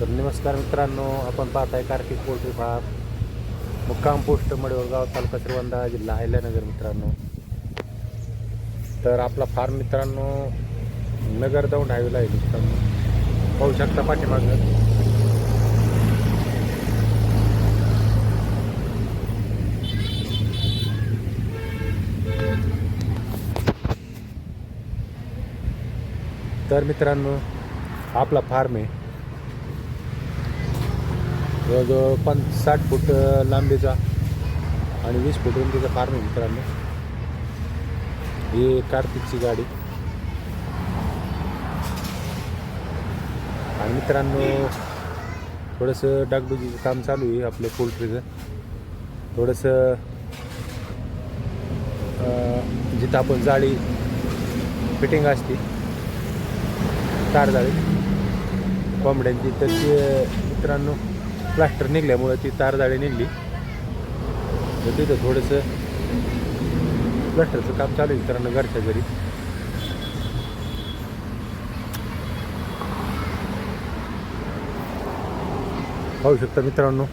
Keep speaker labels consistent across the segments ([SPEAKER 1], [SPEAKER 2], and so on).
[SPEAKER 1] तर नमस्कार मित्रांनो आपण पाहताय कार्तिक पोल्ट्री फार्म. मुक्काम पोस्ट मडवळ गाव तालुका श्रीवंदा जिल्हा अहिल्यानगर मित्रांनो. तर आपला फार्म मित्रांनो नगर दौंड हायवेला आहे मित्रांनो. पाहू शकता पाठीमागं. तर मित्रांनो आपला फार्म आहे जवळजवळ पण साठ फूट लांबीचा आणि वीस फूट रुंदीचा फार्म आहे मित्रांनो. ही कार्तिकची गाडी. आणि मित्रांनो थोडंसं डागडुजीचं काम चालू आहे आपलं पोल्ट्रीचं. थोडंसं जिथं आपण जाळी फिटिंग असते तार जाळी कोंबड्यांची तर ते मित्रांनो प्लास्टर निघल्यामुळं ती तार जाळी निघली. तर तिथं थोडंसं प्लास्टरचं काम चालू आहे मित्रांनो घरच्या घरी. पाहू शकता मित्रांनो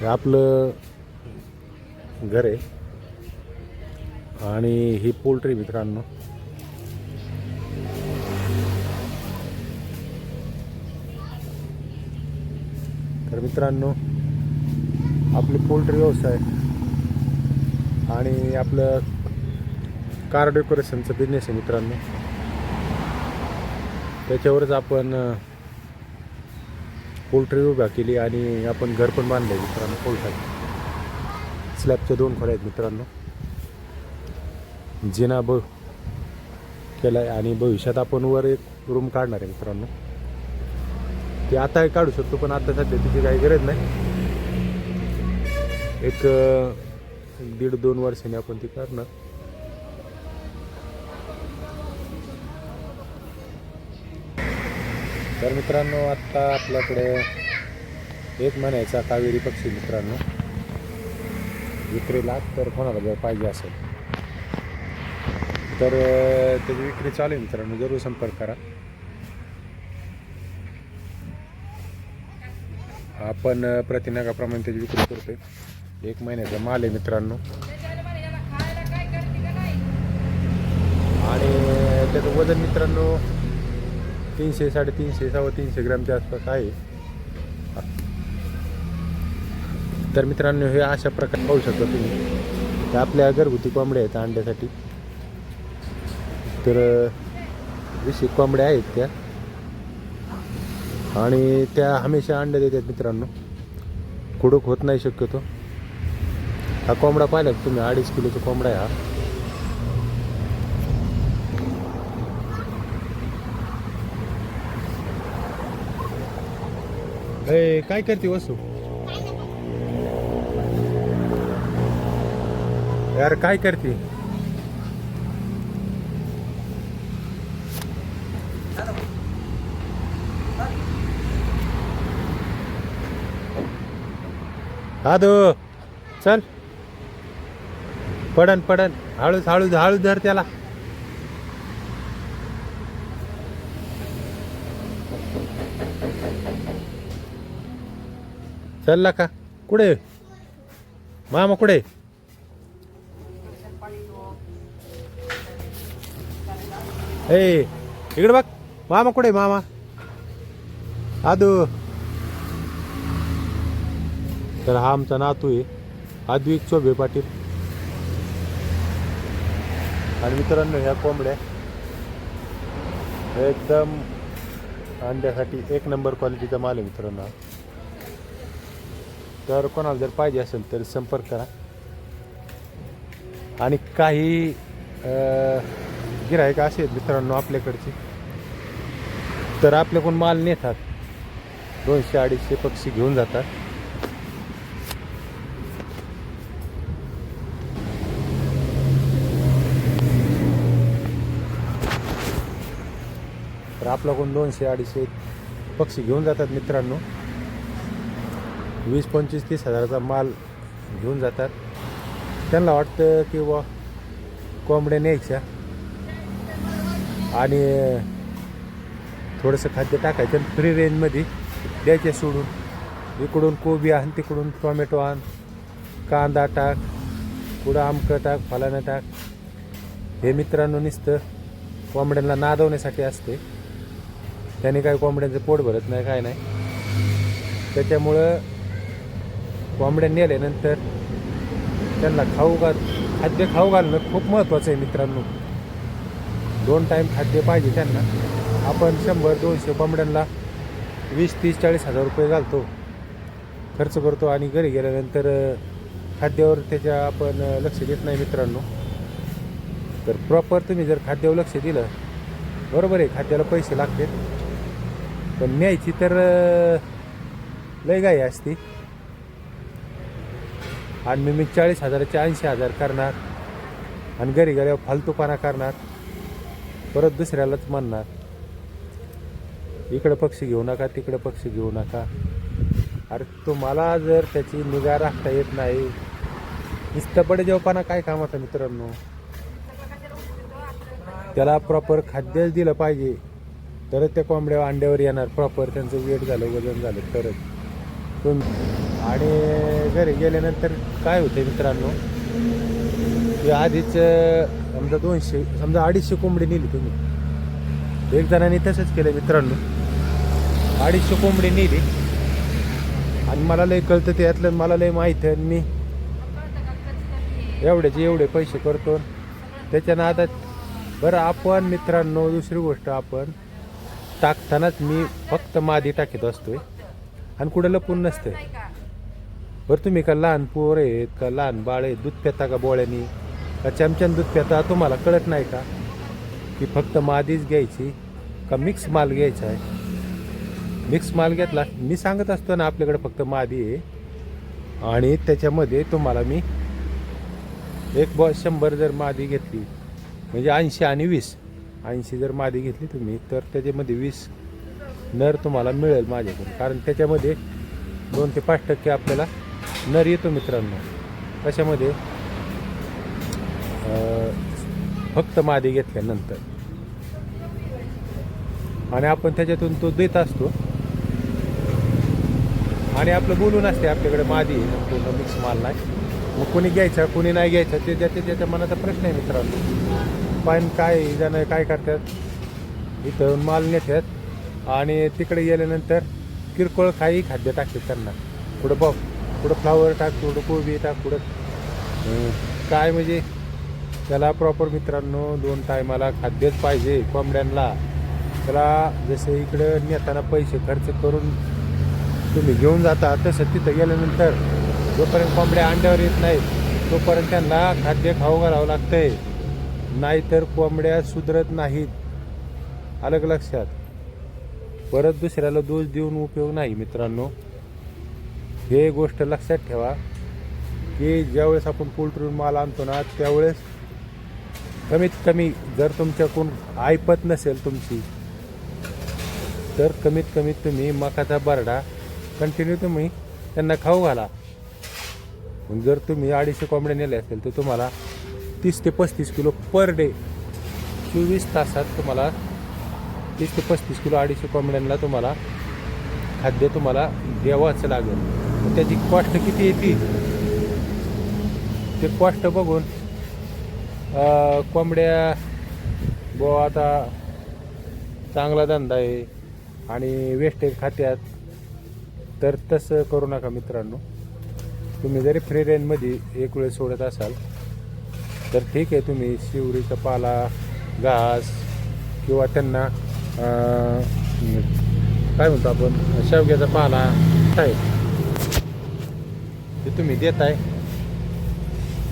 [SPEAKER 1] हे आपलं घर आहे. आणि ही पोल्ट्री मित्रांनो. तर मित्रांनो आपली पोल्ट्री व्यवसाय आणि आपलं कार डेकोरेशनचं बिझनेस आहे मित्रांनो. त्याच्यावरच आपण पोल्ट्री उभ्या केली आणि आपण घर पण बांधलं आहे मित्रांनो पोल्ट्री. स्लॅबच्या दोन खोल्या आहेत मित्रांनो. जिना ब केला आहे आणि भविष्यात आपण वर एक रूम काढणार आहे मित्रांनो. ते आता काढू शकतो पण आता सध्या तिची काही गरज नाही. एक दीड दोन वर्षांनी आपण ती करणार. तर मित्रांनो आत्ता आपल्याकडे एक म्हणायचा कावेरी पक्षी मित्रांनो. विक्रीला तर कोणाला जर पाहिजे असेल. तर त्याची विक्री चालू आहे मित्रांनो जरूर संपर्क करा. आपण प्रतिनगाप्रमाणे त्याची विक्री करतोय. एक महिन्याचा माल आहे मित्रांनो. आणि त्याचं वजन मित्रांनो तीनशे साडेतीनशे सव्वा तीनशे ग्रॅमच्या आसपास आहे. तर मित्रांनो हे अशा प्रकारे पाहू शकता तुम्ही. त्या आपल्या घरगुती कोंबड्या आहेत अंड्यासाठी. तर विशेष कोंबड्या आहेत त्या. आणि त्या हमेशा अंडे देतात मित्रांनो. कुडूक होत नाही शक्यतो. हा कोंबडा पाहिला तुम्ही? अडीच किलोचा कोंबडा आहे हा. ए, काय करते वसू? यार काय करते? आदो. चल. पडन पडन. हळूच हळूच हळू धर त्याला. चलला का? कुठे? मामा कुठे? ए इकडे बघ. मामा कुठे मामा? आदू. तर हा आमचा नातू आहे. अद्विक चोबे पाटील. आणि मित्रांनो ह्या कोंबड्या एकदम अंड्यासाठी एक नंबर क्वालिटीचा माल आहे मित्रांनो. तर कोणाला जर पाहिजे असेल तर संपर्क करा. आणि काही गिरायक असे आहेत मित्रांनो आपल्याकडचे तर आपल्याकडून माल नेतात. दोनशे अडीचशे पक्षी घेऊन जातात. आपल्याकडून दोनशे अडीचशे पक्षी घेऊन जातात मित्रांनो. वीस पंचवीस तीस हजाराचा माल घेऊन जातात. त्यांना वाटतं की व कोंबड्या न्यायच्या. आणि थोडंसं खाद्य टाकायचं फ्री रेंजमध्ये द्यायचे सोडून. इकडून कोबी आण तिकडून टोमॅटो आण कांदा टाक पुढं आमकं टाक फलानं टाक. हे मित्रांनो नुसतं कोंबड्यांना नादवण्यासाठी असते. त्याने काही कोंबड्यांचं पोट भरत नाही काय नाही. त्याच्यामुळं कोंबड्या नेल्यानंतर त्यांना खाऊ घाल खाद्य खाऊ घालणं खूप महत्त्वाचं आहे मित्रांनो. दोन टाईम खाद्य पाहिजे त्यांना. आपण शंभर दोनशे कोंबड्यांना वीस तीस चाळीस हजार रुपये घालतो. खर्च करतो आणि घरी गेल्यानंतर खाद्यावर त्याच्या आपण लक्ष देत नाही मित्रांनो. तर प्रॉपर तुम्ही जर खाद्यावर लक्ष दिलं बरोबर आहे खाद्याला पैसे लागतात. पण न्यायची तर लय गाय असते. आणि मी मी चाळीस हजाराचे ऐंशी हजार करणार. आणि घरी घरी फालतूपणा करणार. परत दुसऱ्यालाच म्हणणार. इकडं पक्षी घेऊ नका तिकडं पक्षी घेऊ नका. अरे तुम्हाला जर त्याची निगा राखता येत नाही इस्तपडे जेवपाना काय कामाचा मित्रांनो? त्याला प्रॉपर खाद्यच दिलं पाहिजे. तरच त्या कोंबड्या अंड्यावर येणार. प्रॉपर त्यांचं वेट झालं वजन झालं तरच आणि घरी गेल्यानंतर काय होते मित्रांनो? आधीच समजा दोनशे समजा अडीचशे कोंबडी नेली तुम्ही. एक जणांनी तसंच केलं मित्रांनो. अडीचशे कोंबडी नेली. आणि मला लय कळतं त्यातलं मला लय माहीत आहे आणि मी एवढ्याचे एवढे पैसे करतो. त्याच्यानं आता बरं आपण मित्रांनो दुसरी गोष्ट आपण टाकतानाच मी फक्त मादी टाकीत असतोय. आणि कुठं लपून नसते बरं तुम्ही का लहान पोर आहेत का लहान बाळ आहेत दूध पेता का बोळ्यानी? का चमच्यान दूध पेता तुम्हाला कळत नाही का? की फक्त मादीच घ्यायची का मिक्स माल घ्यायचा आहे? मिक्स माल घेतला मी सांगत असतो ना आपल्याकडे फक्त मादी आहे. आणि त्याच्यामध्ये तुम्हाला मी एक बॉ शंभर जर मादी घेतली म्हणजे ऐंशी आणि वीस. ऐंशी जर मादी घेतली तुम्ही तर त्याच्यामध्ये वीस नर तुम्हाला मिळेल माझ्याकडून. कारण त्याच्यामध्ये दोन ते पाच टक्के आपल्याला नर येतो मित्रांनो. कशामध्ये फक्त मादी घेतल्यानंतर. आणि आपण त्याच्यातून तो देत असतो. आणि आपलं बोलून असते आपल्याकडे मादी पूर्ण मिक्स माल नाही. मग कोणी घ्यायचा कोणी नाही घ्यायचा ते ज्याच्या त्याच्या मनाचा प्रश्न आहे मित्रांनो. पण काय जण काय करतात इथं माल नेतात आणि तिकडे गेल्यानंतर किरकोळ काही खाद्य टाकतात त्यांना. कुठं बघ कुठं फ्लावर टाक कुठं कोबी टाक कुठं काय म्हणजे त्याला प्रॉपर मित्रांनो दोन टायमाला खाद्यच पाहिजे कोंबड्यांना. त्याला जसे इकडं नेताना पैसे खर्च करून तुम्ही घेऊन जाता तसं तिथं गेल्यानंतर जोपर्यंत कोंबड्या अंड्यावर येत नाहीत तोपर्यंत त्यांना खाद्य खाऊ घालावं लागतंय. नाहीतर कोंबड्या सुधरत नाहीत. अलग लक्षात. परत दुसऱ्याला दोष देऊन उपयोग नाही मित्रांनो. हे गोष्ट लक्षात ठेवा की ज्यावेळेस आपण पोल्ट्रीहून माल आणतो ना त्यावेळेस कमीत कमी जर तुमच्याकडून ऐपत नसेल तुमची तर कमीत कमीत तुम्ही मकाचा बरडा कंटिन्यू तुम्ही त्यांना खाऊ घाला. जर तुम्ही अडीचशे कोंबड्या नेले असेल तर तुम्हाला तीस ते पस्तीस किलो पर डे. चोवीस तासात तुम्हाला तीस ते पस्तीस किलो अडीचशे कोंबड्यांना तुम्हाला खाद्य तुम्हाला द्यावंच लागेल. त्याची कॉस्ट किती येते ते? कॉस्ट बघून कोंबड्या बो आता चांगला धंदा आहे आणि वेस्टेज खात्यात तर तसं करू नका मित्रांनो. तुम्ही जरी फ्री रेंजमध्ये एक वेळ सोडत असाल तर ठीक आहे तुम्ही शिवरीचा पाला घास किंवा त्यांना काय म्हणतो आपण शेवग्याचा पाला काय ते तुम्ही देत आहे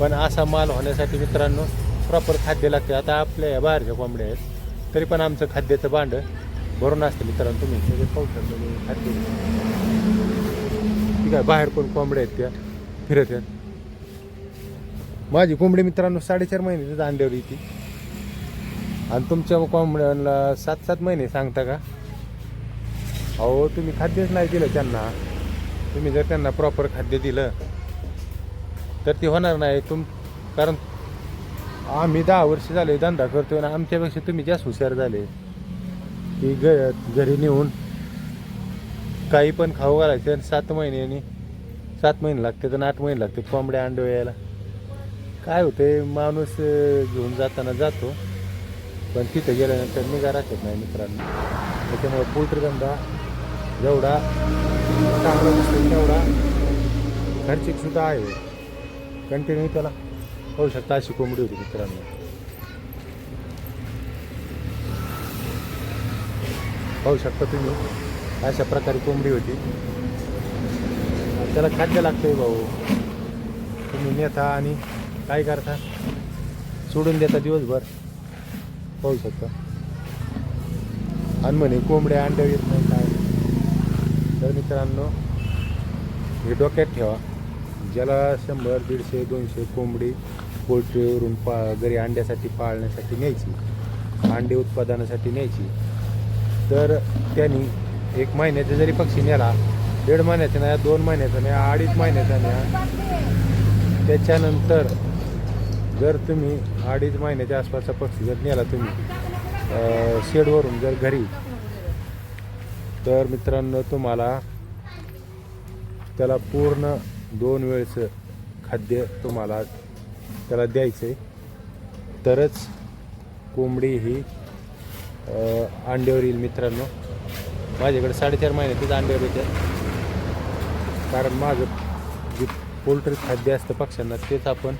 [SPEAKER 1] पण असा माल होण्यासाठी मित्रांनो प्रॉपर खाद्य लागते. आता आपल्या या बाहेरच्या कोंबड्या आहेत तरी पण आमचं खाद्याचं भांडं भरून असतं मित्रांनो तुम्ही. म्हणजे पाहू शकता तुम्ही खाद्य ठीक आहे बाहेर पण कोंबड्या आहेत त्या फिरत आहेत. माझी कोंबडी मित्रांनो साडेचार महिन्याचीच अंड्यावर येते. आणि तुमच्या कोंबड्यांना सात सात महिने सांगता का? अहो तुम्ही खाद्यच नाही दिलं त्यांना. तुम्ही जर त्यांना प्रॉपर खाद्य दिलं तर ते होणार नाही. तुम कारण आम्ही दहा वर्ष झाले धंदा करतोय आणि आमच्यापेक्षा तुम्ही जास्त हुशार झाले. की घ घरी नेऊन काही पण खाऊ घालायचं आणि सात महिन्यानी सात महिने लागते आणि आठ महिने लागते कोंबड्या अंडे यायला. काय होते माणूस घेऊन जाताना जातो पण तिथं गेल्यानंतर निगा राखत नाही मित्रांनो. त्याच्यामुळे पोल्ट्रीधंदा जेवढा चांगला दिसतो तेवढा खर्चिक सुद्धा आहे. कंटिन्यू त्याला पाहू शकता अशी कोंबडी होती मित्रांनो. पाहू शकता तुम्ही अशा प्रकारे कोंबडी होती. त्याला खाद्य लागतंय भाऊ. तुम्ही नेता आणि काय करता? सोडून देता दिवसभर? पाहू शकता. आणि म्हणे कोंबड्या अंड्या येत नाही काय? तर मित्रांनो हे डोक्यात ठेवा. ज्याला शंभर दीडशे दोनशे कोंबडी पोल्ट्रीवरून पा घरी अंड्यासाठी पाळण्यासाठी न्यायची अंडे उत्पादनासाठी न्यायची तर त्यांनी एक महिन्याचा जरी पक्षी नेला दीड महिन्याचा नाही दोन महिन्याचा नाही अडीच महिन्याचा न्या त्याच्यानंतर जर तुम्ही अडीच महिन्याच्या आसपासचा पक्षी जर नेला तुम्ही शेडवरून जर घरी तर मित्रांनो तुम्हाला त्याला पूर्ण दोन वेळचं खाद्य तुम्हाला त्याला द्यायचं आहे तरच कोंबडी ही अंड्यावर येईल मित्रांनो. माझ्याकडे साडेचार महिन्यातच अंड्यावर येतात कारण माझं जे पोल्ट्री खाद्य असतं पक्ष्यांना तेच आपण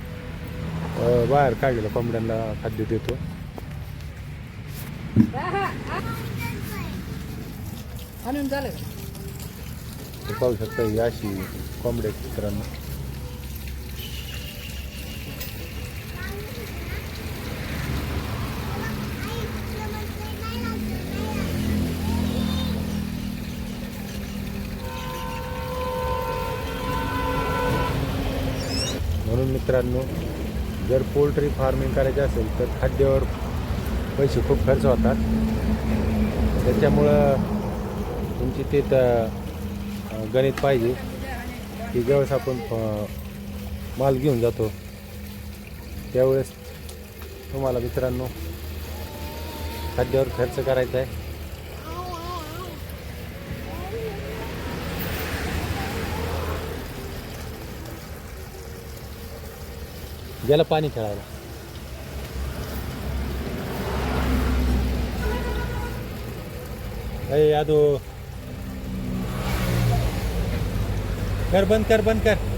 [SPEAKER 1] बाहेर काढलेलं कोंबड्यांना खाद्य देतो. पाहू शकता ही अशी कोंबड्या मित्रांनो म्हणून मित्रांनो जर पोल्ट्री फार्मिंग करायचं असेल तर खाद्यावर पैसे खूप खर्च होतात. त्याच्यामुळं तुमची ते गणित पाहिजे की ज्यावेळेस आपण माल घेऊन जातो त्यावेळेस तुम्हाला मित्रांनो खाद्यावर खर्च करायचा आहे. ज्याला पाणी खेळायला. अरे यादव. कर बंद कर बंद कर.